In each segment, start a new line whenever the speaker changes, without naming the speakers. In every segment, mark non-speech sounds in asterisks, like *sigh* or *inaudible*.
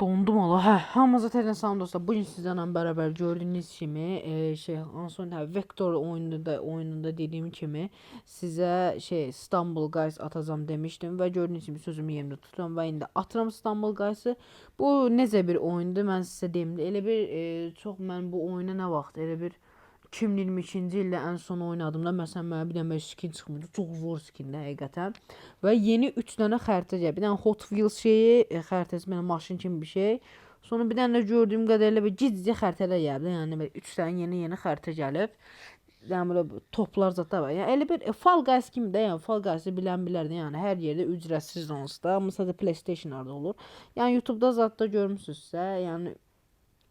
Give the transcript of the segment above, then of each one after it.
Dondum ola. Hə, hamınıza təzədən salam dostlar. Bu gün sizlərlə bərabər gördüyünüz kimi, e, şey, Anson Vector oyununda oyununda dediyim kimi sizə şey İstanbul Guys atacağam demişdim və gördüyünüz kimi sözümü yerimdə tuturam və indi atıram İstanbul Guys-ı. Bu necə bir oyundur mən sizə deyim. Elə bir e, çox mən bu oyuna nə vaxt elə bir 2022-ci ildə ən son oynadığımda məsələn mənə bir dənə skin çıxmışdı. Çox zor skindir həqiqətən. Və yeni 3 dənə xəritə gəlir. Bir dənə Hot Wheels şeyi, e, xəritəsi mənə maşın kimi bir şey. Sonra bir dənə də gördüyüm qədərilə bir gizli xəritələr gəldi. Yəni belə 3 dənə yeni-yeni xəritə gəlib. Yəni belə toplar zətdə var. Yəni elə bir e, Fall Guys kimi də, yəni Fall Guys-ı bilən bilərdi. Yəni hər yerdə ücretsiz onsuz da. Sadəcə PlayStation-larda olur. Yəni YouTube-da zətdə görmüsünüzsə, yəni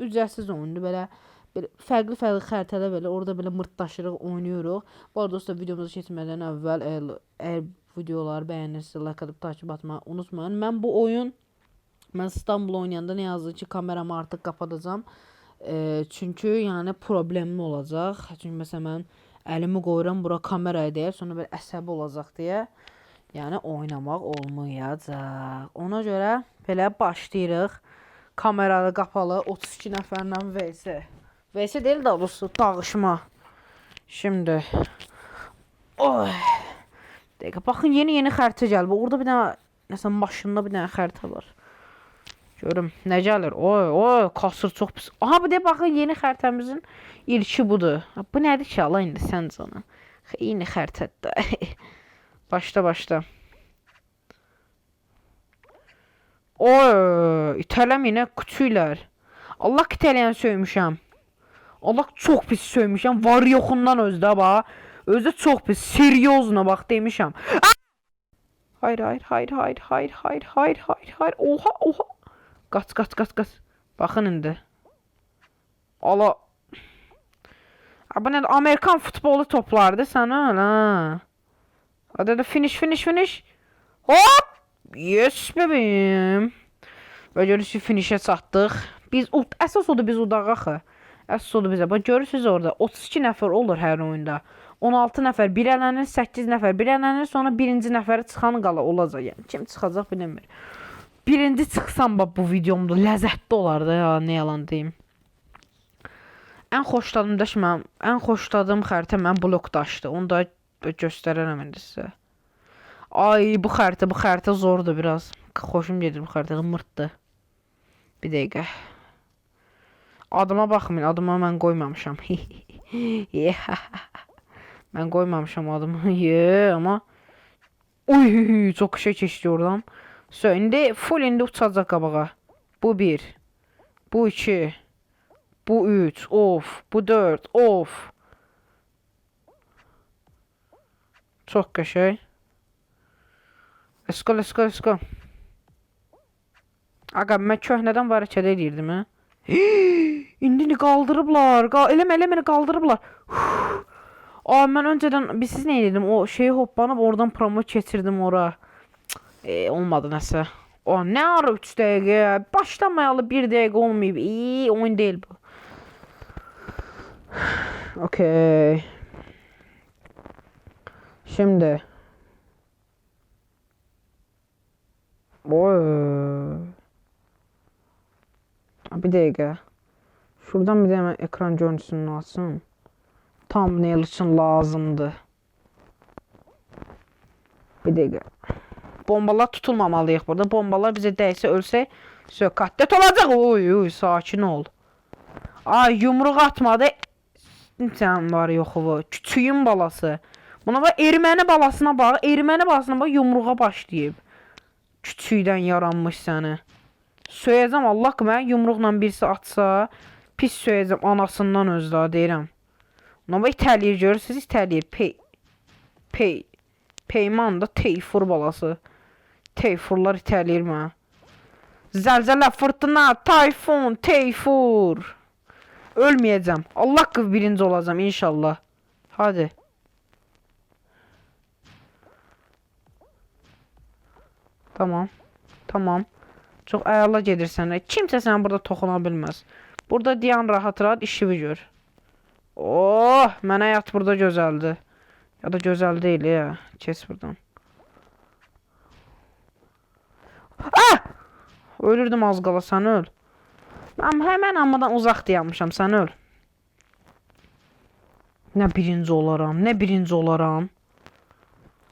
ücretsiz oyundur belə belə fərqli fərqli xəritələr belə orada belə mırtdaşırıq, oynayırıq. Bu arada dostlar videomuza keçmədən əvvəl əgər, əgər videoları bəyənirsə like atıb takip etməyi unutmayın. Mən bu oyun mən İstanbul oynayanda nə yazdı ki, kameramı artıq kapatacağam. E, çünki yəni problemli olacaq. Çünki məsələn mən əlimi qoyuram bura kameraya deyə, sonra belə əsəbi olacaq deyə. Yəni oynamaq olmayacaq. Ona görə belə başlayırıq. Kamerada qapalı 32 nəfərlə vs. VS değil doğrusu dağışma. Şimdi. Oy. Dakika bakın yeni yeni xəritə gəlir. Orada bir dənə nəsə maşında bir dənə xəritə var. Görüm nə gəlir. Oy, oy, kasır çox pis. Aha bu da baxın yeni xəritəmizin ilki budur. Bu nədir ki Allah indi sən canı. Yeni xəritədə. *laughs* başla başla. Oy, itələm yenə küçüklər. Allah itələyən söymüşəm. Allah çok pis sövmüşəm. Var yoxundan özdə bax. Özdə çox pis. Seriozna bax demişəm. Hayır, hayır, hayır, hayır, hayır, hayır, hayır, hayır, hayır. Oha, oha. Qaç, qaç, qaç, qaç. Baxın indi. Ha, Bu nədir? Amerikan futbolu toplardı sən ha. Hadi da finish, finish, finish. Hop! Yes bebeğim. Və görürsünüz ki, finishə çatdıq. Biz əsas odur biz udaq axı. Əsas odur bizə. Bax görürsüz orada 32 nəfər olur hər oyunda. 16 nəfər bir ələnir, 8 nəfər bir ələnir, sonra birinci nəfəri çıxan qala olacaq. Yəni kim çıxacaq bilmir. Birinci çıxsam bax bu videomda ləzzətli olar da ya, nə yalan deyim. Ən xoşladığım daş mən, ən xoşladığım xəritə mən blok daşdı. Onu da göstərərəm indi sizə. Ay bu xəritə, bu xəritə zordur biraz. Xoşum gedir bu xəritə, mırtdı. Bir dəqiqə. Adıma baxmayın, adıma mən qoymamışam. mən qoymamışam adımı. *laughs* Ye, *laughs* amma Uy, çox şey keçdi oradan. So, indi full indi uçacaq qabağa. Bu 1. Bu 2. Bu 3. Of. Bu 4. Of. Çox qəşəng. Let's go, let's go. Aga mən köhnədən var hərəkət edirdim *gasps* hə. İndi qaldırıblar. Qal eləmə eləmə elə qaldırıblar. *sighs* Aa mən öncədən biz siz nə edirdim? O şeyi hoppanıb oradan promo keçirdim ora. E, olmadı nəsə. O nə ara 3 dəqiqə? Başlamayalı 1 dəqiqə olmayıb. İyi oyun deyil bu. *sighs* Okay. Şimdi. Oy. Bir dəqiqə. Şuradan bir də mən ekran görüntüsünü açım. Thumbnail için lazımdı. Bir dəqiqə. Bombalar tutulmamalıyıq burada. Bombalar bizə dəysə ölsə sökatlet olacaq. Oy, oy, sakin ol. Ay, yumruq atmadı. Sən var yoxu. Küçüyün balası. Buna bax erməni balasına bax. Erməni balasına bax yumruğa başlayıb. Küçükdən yaranmış səni. Söyəcəm Allah ki, mən yumruqla birisi atsa, pis söyəcəm anasından özdə deyirəm. Ona bax itələyir görürsüz, itələyir. Pey. Pey. Peyman da Teyfur balası. Teyfurlar itələyir mənə. Zəlzələ, fırtına, tayfun, Teyfur. Ölməyəcəm. Allah qız birinci olacağam inşallah. Hadi. Tamam. Tamam. Çox əla gedirsən. Kimsə sənə burada toxuna bilməz. Burada dayan rahat-rahat işini gör. Oh, mənə həyat burada gözəldir. Ya da gözəl deyil ya. Keç buradan. Ah! Ölürdüm az qala sən öl. Mən həmən ammadan uzaq dayanmışam sən öl. Nə birinci olaram, nə birinci olaram.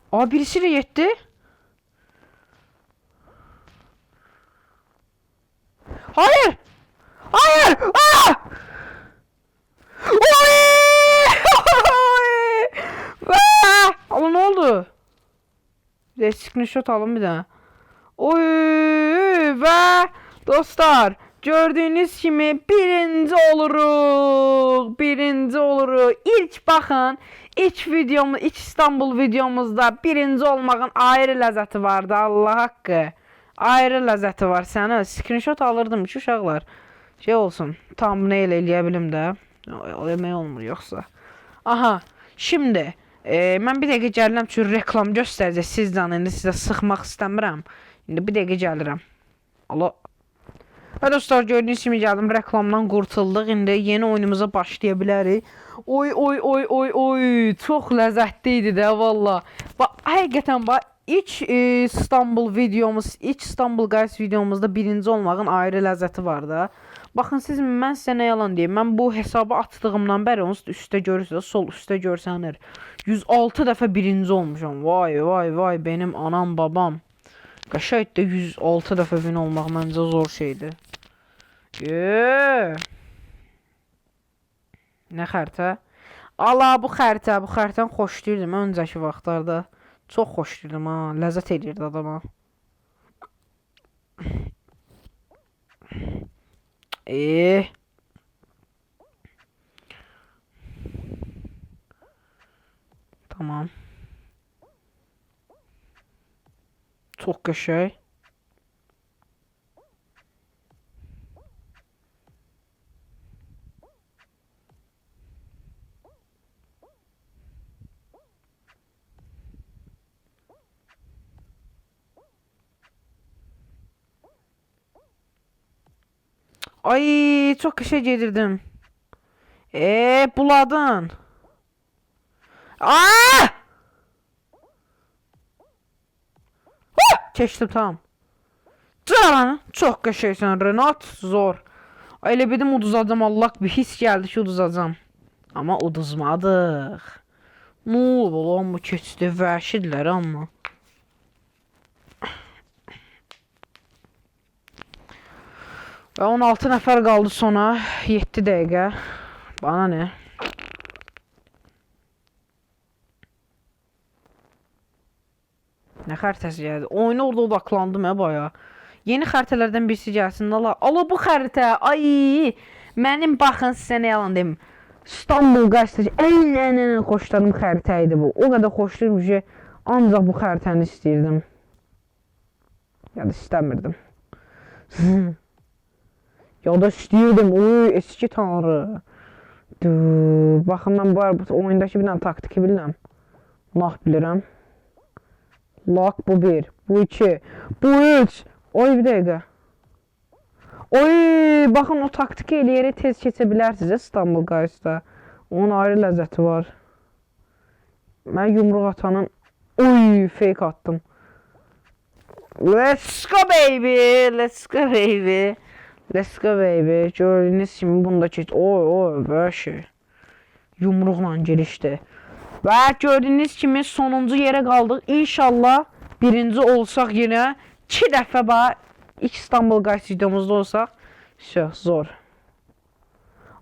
Aa birisi də yetdi. Hayır! Hayır! Aa! Vaa! Ama ne oldu? Bir de screenshot alın bir daha. Oy! Ve dostlar gördüğünüz kimi birinci oluruq. Birinci oluruq. İlk baxın, ilk videomuz, ilk İstanbul videomuzda birinci olmağın ayrı ləzzəti vardı. Allah haqqı. Ayrı ləzzəti var. Sənə screenshot alırdım ki, uşaqlar. Şey olsun. Thumbnail eləyə bilim də. O demək olmur yoxsa. Aha. Şimdi e, mən bir dəqiqə gəlirəm çünki reklam göstərəcək sizdən indi sizə sıxmaq istəmirəm. İndi bir dəqiqə gəlirəm. Allah. Və dostlar gördüyünüz kimi gəldim reklamdan qurtulduq. İndi yeni oyunumuza başlaya bilərik. Oy oy oy oy oy çox ləzzətli idi də valla. Bax həqiqətən bax ilk e, İstanbul videomuz, ilk İstanbul Guys videomuzda birinci olmağın ayrı ləzzəti var da. Baxın siz mən sizə nə yalan deyim. Mən bu hesabı atdığımdan bəri onsuz da üstdə görürsüz, sol üstdə görsənir. 106 dəfə birinci olmuşam. Vay vay vay benim anam babam. Qəşəng də 106 dəfə win olmaq məncə zor şeydir. Ye. Nə xəritə? Ala bu xəritə, bu xəritəni xoşlayırdım öncəki vaxtlarda. Çox xoşlayırdım ha, ləzzət edirdi adama. Eee. Tamam. Çox qəşəng. Ay çok kışa gedirdim. Eee buladın. Aa! Huh! Keçdim tamam. Canım çok qəşəngsən Renat zor. Elə bedim uduzacam Allah bir his geldi ki uduzacam. Ama uduzmadıq. Ne oldu lan bu keçdi vəhşidilər amma. Və 16 nəfər qaldı sona. 7 dəqiqə. Bana nə? Nə xəritəsi gəldi? Oyuna orada odaklandım ya baya. Yeni xəritələrdən birisi gəlsin. Ala, ala bu xəritə. Ay! Mənim baxın sizə nə yalan deyim. İstanbul qəzetəci ən ən ən xoşladığım xəritə idi bu. O qədər xoşlayırım ki, ancaq bu xəritəni istəyirdim. Ya da istəmirdim. *laughs* Ya da istəyirdim. Oy, eski tanrı. Dur, baxın mən bu, bu oyundakı bir dənə taktiki bilirəm. Nah bilirəm. Lak bu bir, bu iki, bu üç. Oy bir dəqiqə. Oy, baxın o taktiki eləyərək tez keçə bilərsiniz İstanbul Guys'da. Onun ayrı ləzzəti var. Mən yumruq atanın oy fake attım. Let's go baby, let's go baby. Let's go baby. Gördüğünüz kimi bunda keç. Oy oy böyle şey. Yumruqla girişdi. Və gördüyünüz kimi sonuncu yerə qaldıq. İnşallah birinci olsaq yenə 2 dəfə bax İstanbul Guys videomuzda olsaq. Şö, zor.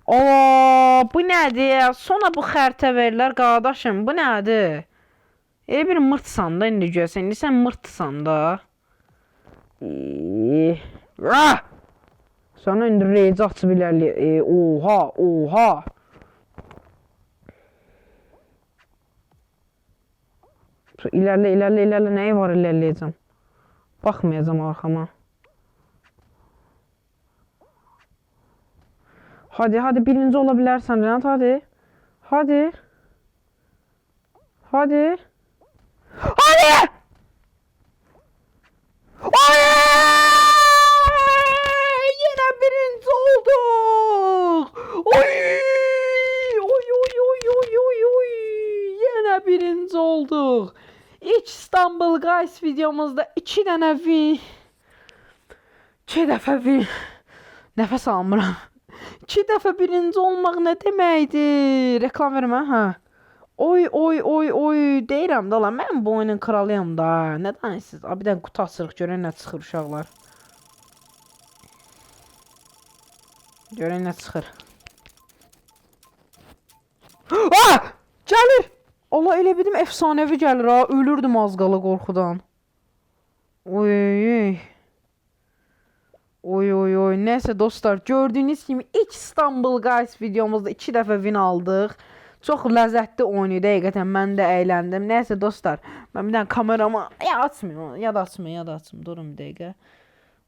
Oo, bu nədir? Sonra bu xəritə verirlər qardaşım. Bu nədir? Elə bir mırtsan da indi görsən. İndi sən mırtsan da. İyi. İndi rage açıb ilərli. E, oha, oha. İlerle, ilerle, ilerle. Neyi var ilerleyeceğim? Bakmayacağım arkama. Hadi, hadi birinci olabilirsen Renat hadi. Hadi. Hadi. Hadi! Ay! Yine birinci olduk. Oy! Oy oy oy oy oy oy. Yine birinci olduk. İlk İstanbul Guys videomuzda iki dənə win İki dəfə bir nəfəs almıram. İki dəfə birinci olmaq nə deməkdir? Reklam vermə, hə. Oy, oy, oy, oy, deyirəm də lan, mən bu oyunun kralıyam da. Nə danışırsınız? A, bir dənə qutu açırıq, görək nə çıxır uşaqlar. Görək nə çıxır. *gasps* Ah! Allah elə bildim efsanəvi gəlir ha. Ölürdüm az qala qorxudan. Oy, oy. Oy oy. Neyse dostlar gördüğünüz kimi ilk İstanbul Guys videomuzda iki dəfə win aldıq. Çox ləzzətli oyun idi həqiqətən mən də əyləndim. Neyse dostlar mən bir dənə kameramı ya açmayım ya da açmayım ya da açmayım. Durun bir dəqiqə.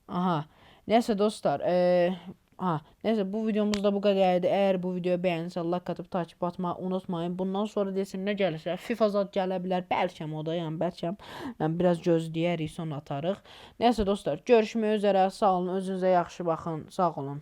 Aha. Neyse dostlar eee Ha, neyse bu videomuz da bu kadardı. Eğer bu videoyu beğenirse like atıp takip atmayı unutmayın. Bundan sonra desin ne gelirse FIFA zat gələ bilər. Bəlkəm o da, yəni bəlkəm. Yəni biraz gözləyərik, sonra atarıq. Neyse dostlar, görüşmək üzrə. Sağ olun, özünüzə yaxşı baxın. Sağ olun.